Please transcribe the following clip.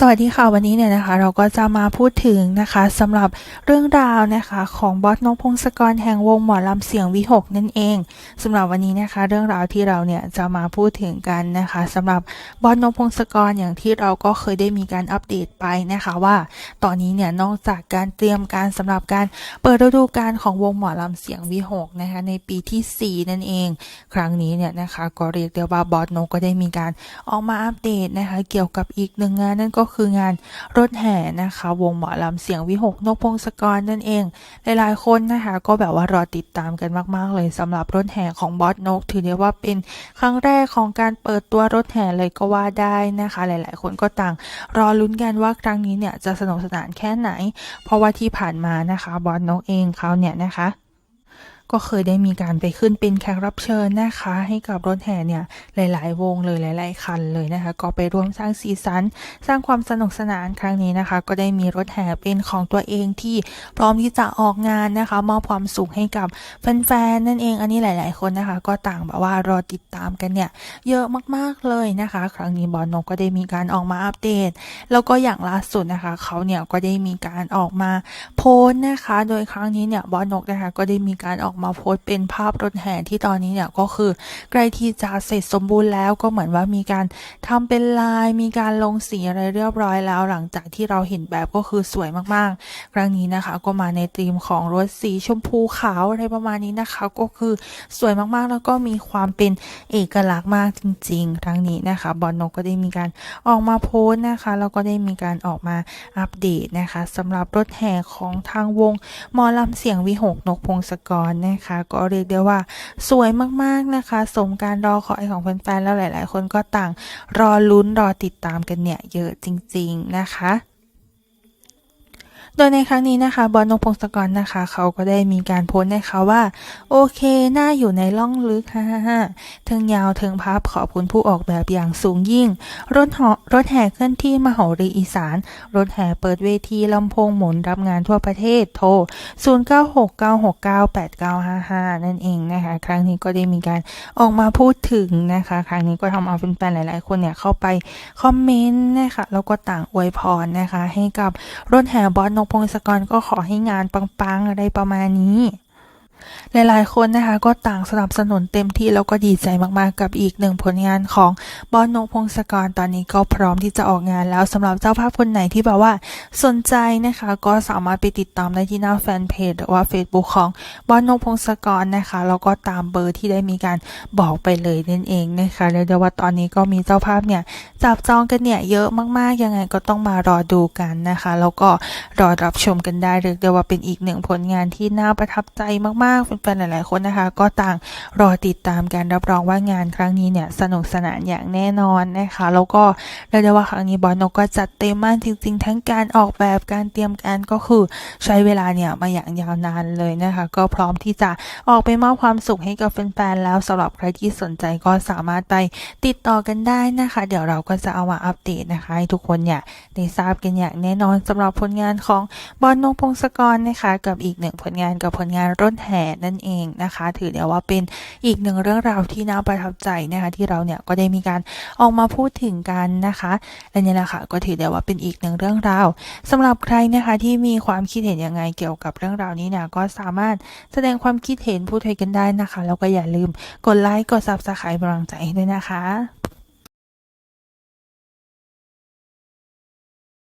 สวัสดีค่ะวันนี้เนี่ยนะคะ เราก็จะมาพูดถึงนะคะสำหรับเรื่องราวนะคะของบอสนกพงศกรแห่งวงหมอลำเสียงวิหกนั่นเองสำหรับวันนี้นะคะ เรื่องราวที่เราเนี่ยจะมาพูดถึงกันนะคะสำหรับบอสนกพงศกรอย่างที่เราก็เคยได้มีการอัปเดตไปนะคะว่า ตอนนี้เนี่ยนอกจากการเตรียมการสำหรับการเปิดฤดูกาลของวงหมอลำเสียงวิหกนะคะในปีที่ 4 นั่นเอง ครั้งนี้เนี่ยนะคะก็เรียกได้ว่าบอสนกก็ได้มีการออกมาอัปเดตนะคะเกี่ยวกับอีกหนึ่งงานนั่นก็คืองานรถแห่นะคะ วงหมอลำเสียงวิหกนกพงศกรนั่นเอง หลายๆคนนะคะ ก็แบบว่ารอติดตามกันมากๆ เลยสำหรับรถแห่ของบอสนก ถือได้ว่าเป็นครั้งแรกของการเปิดตัวรถแห่เลยก็ว่าได้นะคะ หลายๆ คนก็ต่างรอลุ้นกันว่าครั้งนี้เนี่ยจะสนุกสนานแค่ไหน เพราะว่าที่ผ่านมานะคะบอสนกเองเขาเนี่ยนะคะ ก็เคยได้มีการไปขึ้นเป็นแขกรับเชิญนะคะ ให้กับรถแห่เนี่ยหลาย ๆ วงเลยหลาย ๆ คันเลยนะคะ ก็ไปร่วมสร้างสีสัน สร้างความสนุกสนานครั้งนี้นะคะ ก็ได้มีรถแห่เป็นของตัวเองที่พร้อมที่จะออกงานนะคะมอบความสุขให้กับแฟน ๆ นั่นเองอันนี้หลาย ๆ คนนะคะ ก็ต่างแบบว่ารอติดตามกันเนี่ยเยอะมาก ๆ เลยนะคะ ครั้งนี้บอลนกก็ได้มีการออกมาอัปเดต แล้วก็อย่างล่าสุดนะคะเขาเนี่ยก็ได้มีการออกมาโพสต์นะคะ โดยครั้งนี้เนี่ยบอลนกนะคะก็ได้มีการออกมาโพสต์เป็นภาพรถแห่ที่ตอนนี้เนี่ยก็คือใกล้ที่จะเสร็จสมบูรณ์แล้วก็เหมือนว่ามีการทำเป็นลายมีการลงสีอะไรเรียบร้อยแล้ว หลังจากที่เราเห็นแบบก็คือสวยมากๆ ครั้งนี้นะคะ ก็มาในธีมของรถสีชมพูขาวอะไรประมาณนี้นะคะ ก็คือสวยมากๆ แล้วก็มีความเป็นเอกลักษณ์มากจริง ๆ ครั้งนี้นะคะบอลนกก็ได้มีการออกมาโพสต์นะคะแล้วก็ได้มีการออกมาอัปเดตนะคะสำหรับรถแห่ของทางวงมอลำเสียงวิหกนกพงศกรนะคะ ก็เรียกได้ว่าสวยมากๆนะคะ สมการรอคอยของแฟนๆแล้วหลาย ๆ คนก็ต่างรอลุ้นรอติดตามกันเนี่ยเยอะจริง ๆ นะคะ โดยในครั้งนี้นะคะบอลนกพงศกรนะคะ เขาก็ได้มีการโพสต์นะคะว่า โอเคหน่าอยู่ในล่องลึกฮ่าฮ่าฮ่าเทิงยาวเทิงพับขอบคุณผู้ออกแบบอย่างสูงยิ่ง รถเหาะรถแห่เคลื่อนที่มโหรีอีสาน รถแห่เปิดเวทีลำโพงหมุนรับงานทั่วประเทศโทร 0969698955 นั่นเองนะคะ ครั้งนี้ก็ได้มีการออกมาพูดถึงนะคะ ครั้งนี้ก็ทำเอาแฟนๆหลาย ๆ คนเนี่ยเข้าไปคอมเมนต์นะคะแล้วก็ต่างอวยพรนะคะ ให้กับรถแห่บอสนกพงศกรก็ขอให้งานปังๆอะไรประมาณนี้ หลายๆ คนนะคะก็ต่างสนับสนุนเต็มที่แล้วก็ดีใจมากๆ กับอีกหนึ่งผลงานของบอนกพงศกรตอนนี้ก็พร้อมที่จะออกงานแล้วสำหรับเจ้าภาพคนไหนที่แบบว่าสนใจนะคะก็สามารถไปติดตามได้ที่หน้าแฟนเพจหรือว่า Facebook ของบอนกพงศกรนะคะแล้วก็ตามเบอร์ที่ได้มีการบอกไปเลยนั่นเองนะคะเรียกได้ว่าตอนนี้ก็มีเจ้าภาพเนี่ยจับจองกันเนี่ยเยอะมากๆยังไงก็ต้องมารอดูกันนะคะ แล้วก็รอรับชมกันได้เรียกได้ว่าเป็นอีกหนึ่งผลงานที่น่าประทับใจมากๆแฟนๆหลายๆคนนะคะ ก็ต่างรอติดตามการรับรองว่างานครั้งนี้เนี่ยสนุกสนานอย่างแน่นอนนะคะ แล้วก็เรียกได้ว่าครั้งนี้บอสนกก็จัดเต็มมากจริง ๆ ทั้งการออกแบบการเตรียมการก็คือใช้เวลาเนี่ยมาอย่างยาวนานเลยนะคะ ก็พร้อมที่จะออกไปมอบความสุขให้กับแฟนๆแล้วสำหรับใครที่สนใจก็สามารถไปติดต่อกันได้นะคะ เดี๋ยวเราก็จะเอามาอัปเดตนะคะให้ทุกคนเนี่ยได้ทราบกันอย่างแน่นอนสำหรับผลงานของบอลนกพงศกรนะคะ กับอีกหนึ่งผลงานกับผลงานรถแหนั่นเองนะคะ ถือได้ว่าเป็นอีกหนึ่งเรื่องราวที่น่าประทับใจนะคะที่เราเนี่ยก็ได้มีการออกมาพูดถึงกันนะคะและนี่แหละค่ะก็ถือได้ว่าเป็นอีกหนึ่งเรื่องราวสำหรับใครนะคะที่มีความคิดเห็นยังไงเกี่ยวกับเรื่องราวนี้เนี่ยก็สามารถแสดงความคิดเห็นพูดคุยกันได้นะคะ แล้วก็อย่าลืมกดไลค์กด subscribe กำลังใจด้วยนะคะ